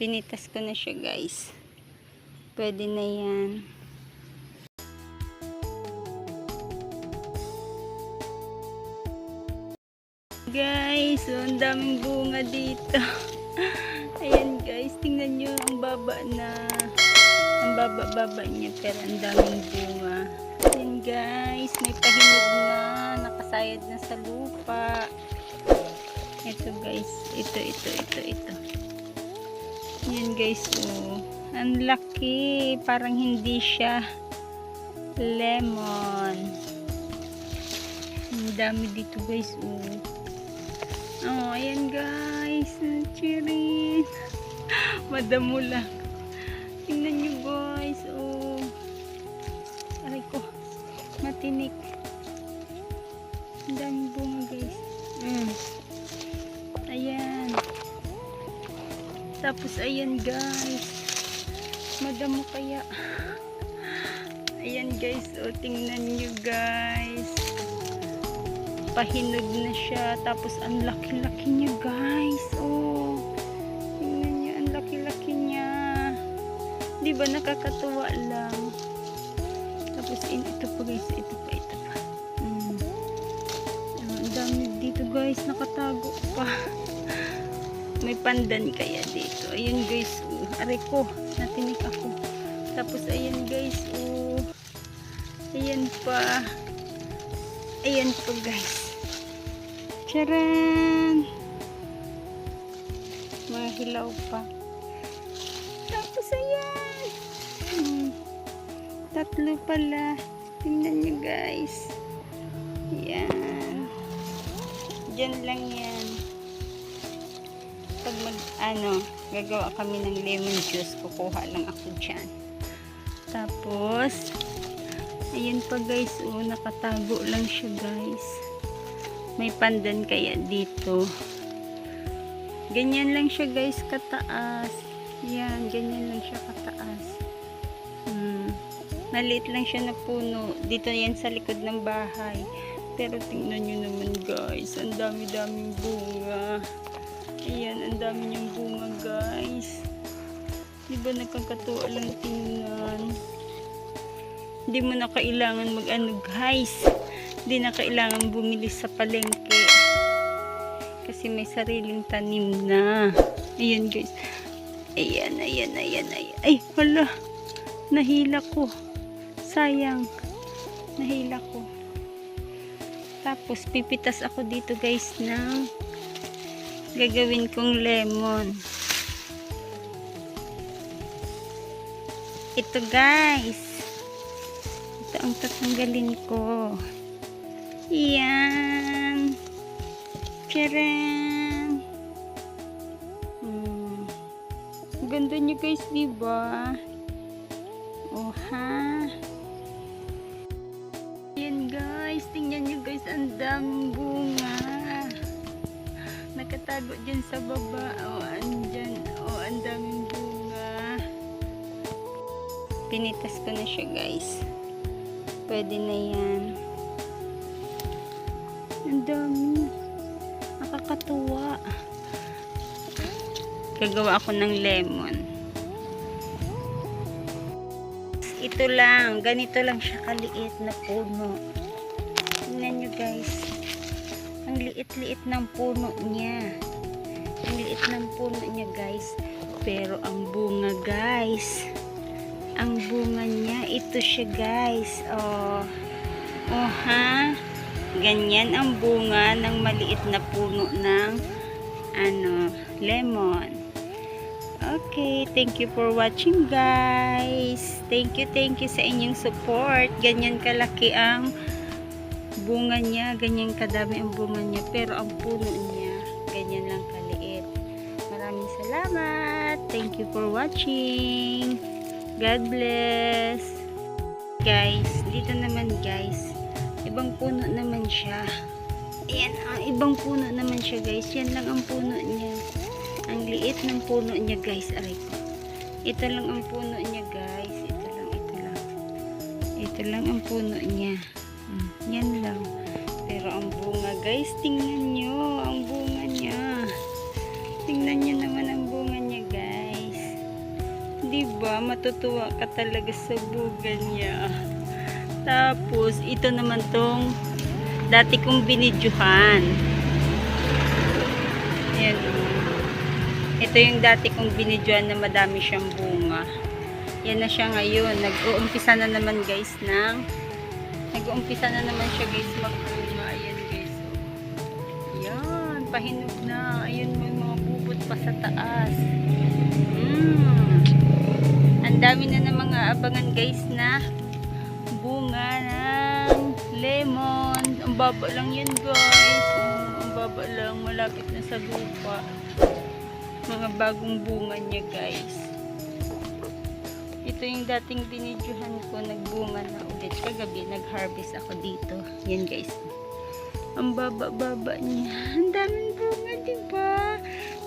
Pinitas ko na siya guys. Pwede na yan. Guys, so ang daming bunga dito. Ayan guys, tingnan nyo ang baba na ang baba-baba niya pero ang daming bunga. Ayan guys, may pahinog na, nakasayad na sa lupa. Ito guys, ito, ito, ito, ito. Ayan guys, oh. Ang laki, parang hindi siya lemon. Ang dami dito guys, oh. Oh, ayan guys. Chirin. Madamo lang. Tingnan nyo guys. Oh. Aray ko. Matinik. Ang daming bunga Tapos ayan guys. Madamo kaya. Ayan guys. Oh, tingnan nyo guys pahinog na siya. Tapos, ang laki-laki niya, guys. Oh. Tingnan niyo, ang laki-laki niya. Di ba nakakatuwa lang? Tapos, in, ito pa, guys. Ito pa, ito pa. Mm. Ang dami dito, guys. Nakatago pa. May pandan kaya dito. Ayun, guys. Oh. Aray ko. Natinik ako. Tapos, ayan, guys. Oh. Ayan pa. Ayan po guys. Charan! Mga hilaw pa. Tapos ayan! Hmm. Tatlo pala. Tingnan nyo guys. Ayan. Diyan lang yan. Pag mag, ano, gagawa kami ng lemon juice, kukuha lang ako dyan. Tapos, Ayan pa guys, oh, nakatago lang siya guys. May pandan kaya dito. Ganyan lang siya guys, kataas. Yan, ganyan lang siya kataas. Hmm. Maliit lang siya na puno. Dito yan sa likod ng bahay. Pero tingnan nyo naman guys, ang dami-daming bunga. Ayan, ang dami niyang bunga guys. Di ba nakakatuwa lang tingnan? Hindi mo na kailangan mag-ano guys. Hindi na kailangan bumili sa palengke. Kasi may sariling tanim na. Ayan guys. Ayan, ayan, ayan, ayan. Ay, hala. Nahila ko. Sayang. Nahila ko. Tapos, pipitas ako dito guys ng gagawin kong lemon. Ito guys ito ang tatanggalin ko. Yan. Charan. Hmm. Ganda niya guys, di ba? Oh, ha? Yan guys, tingnan niyo guys, ang daming bunga. Nakatago dyan sa baba. Oh, andyan. Oh, ang daming bunga. Pinitas ko na siya guys. Pwede na yan. Ang dami. Nakakatuwa. Gagawa ako ng lemon. Ito lang. Ganito lang siya kaliit na puno. Tingnan nyo guys. Ang liit-liit ng puno niya. Ang liit ng puno niya guys. Pero ang bunga guys ang bunga niya. Ito siya guys. Oh. Oh ha. Ganyan ang bunga ng maliit na puno ng ano, lemon. Okay, thank you for watching guys. Thank you, thank you sa inyong support. Ganyan kalaki ang bunga niya, ganyan kadami ang bunga niya, pero ang puno niya, ganyan lang kaliit. Maraming salamat. Thank you for watching. God bless. Guys, dito naman guys, ibang puno naman siya. Ayan, ang ibang puno naman siya guys. Yan lang ang puno niya. Ang liit ng puno niya guys. Aray ko. Ito lang ang puno niya guys. Ito lang, ito lang. Ito lang ang puno niya. Hmm, yan lang. Pero ang bunga guys, tingnan nyo. Ang bunga niya. Tingnan nyo naman ang bunga niya guys. Di ba? Matutuwa ka talaga sa bugan niya. Tapos, ito naman tong dati kong binidyohan. Ayan. oh. Ito yung dati kong binidyohan na madami siyang bunga. Yan na siya ngayon. Nag-uumpisa na naman guys ng nag-uumpisa na naman siya guys magbunga. Ayan guys. Oh. Yan. Pahinog na. Ayun may mga bubot pa sa taas. Mm. Ang dami na ng mga abangan guys na bunga ng lemon. Ang baba lang yan guys. Oh, ang baba lang. Malapit na sa lupa. Mga bagong bunga niya guys. Ito yung dating binidyohan ko. Nagbunga na ulit. Kagabi nag-harvest ako dito. Yan guys. Ang baba-baba niya. Ang daming bunga, diba?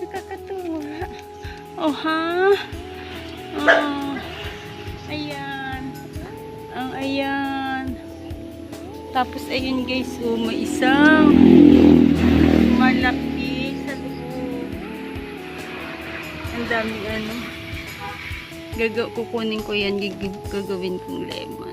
Nakakatuwa. Oh, ha? Oh. Ayan. Ang ayan. Tapos, ayun guys, oh, may isang malaki sa loob. Ang daming ano. Gaga kukunin ko yan, gagawin kong lemon.